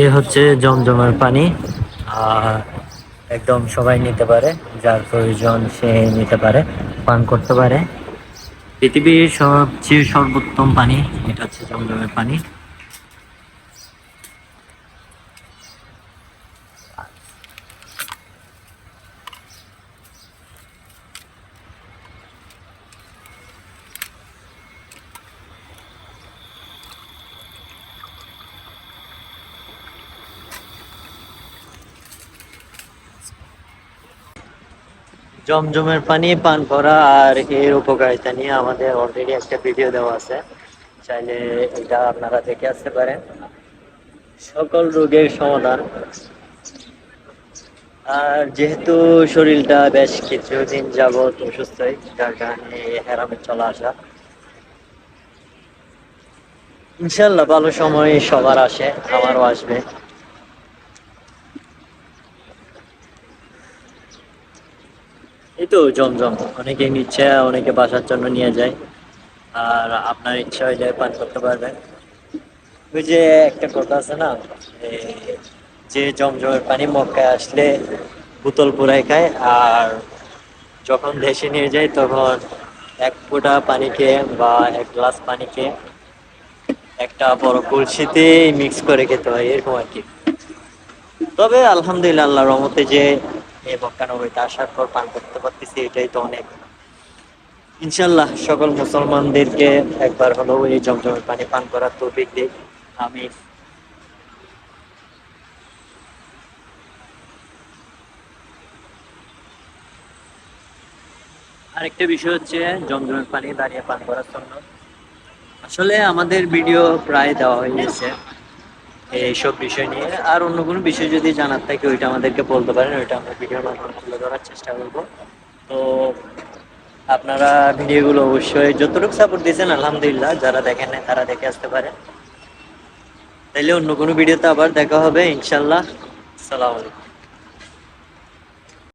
এ হচ্ছে জমজমের পানি। আর একদম সবাই নিতে পারে, যার প্রয়োজন সে নিতে পারে, পান করতে পারে। পৃথিবীর সবচেয়ে সর্বোত্তম পানি, এটা হচ্ছে জমজমের পানি। জমজমের পানি, পান করা আর এর উপকারিতা নিয়ে আমাদের অলরেডি একটা ভিডিও দেওয়া আছে। চাইলে এটা আপনারা দেখে আসতে পারেন। সকল রোগের সমাধান। আর যেহেতু শরীরটা বেশ কিছুদিন যাবৎ অসুস্থই, যার কারণে হেরামে চলে আসা। ইনশাল্লাহ ভালো সময় সবার আসে, আমারও আসবে। এই তো জমজম। অনেকে নিচ্ছে, অনেকে বাসার জন্য নিয়ে যায়। আর আপনার ইচ্ছা হইলে পান করতে পারবেন। ওই যে একটা কথা আছে না যে জমজমের পানি মক্কায় আসলে বোতল পুরাই খায়, আর যখন দেশে নিয়ে যায় তখন এক ফোঁটা পানি খেয়ে বা এক গ্লাস পানি খেয়ে একটা বড় কলসিতে মিক্স করে খেতে হয়, এরকম আর কি। তবে আলহামদুলিল্লাহ আল্লাহ রহমতে যে মক্কা নগরীতে আসার পর পান করতে পারতেছি, এটাই তো অনেক। ইনশাল্লাহ, সকল মুসলমানদেরকে একবার হলেও এই জমজমের পানি পান করার তৌফিক দিই আমি আরেকটা বিষয় হচ্ছে জমজমের পানি দাঁড়িয়ে পান করার জন্য। আসলে আমাদের ভিডিও প্রায় দেওয়া হয়ে গেছে। এইসব বিষয় নিয়ে। আর অন্য কোনো বিষয় যদি জানার থাকে, ওইটা আমাদেরকে বলতে পারেন, ওইটা আমরা ভিডিওর মাধ্যমে তুলে ধরার চেষ্টা করব। তো আপনারা ভিডিওগুলো অবশ্যই যতটুকু সাপোর্ট দিয়েছেন, আলহামদুলিল্লাহ, যারা দেখেন নাই তারা দেখে আসতে পারেন। তাইলে অন্য কোনো ভিডিওতে আবার দেখা হবে, ইনশাল্লাহ। সালাম আলাইকুম।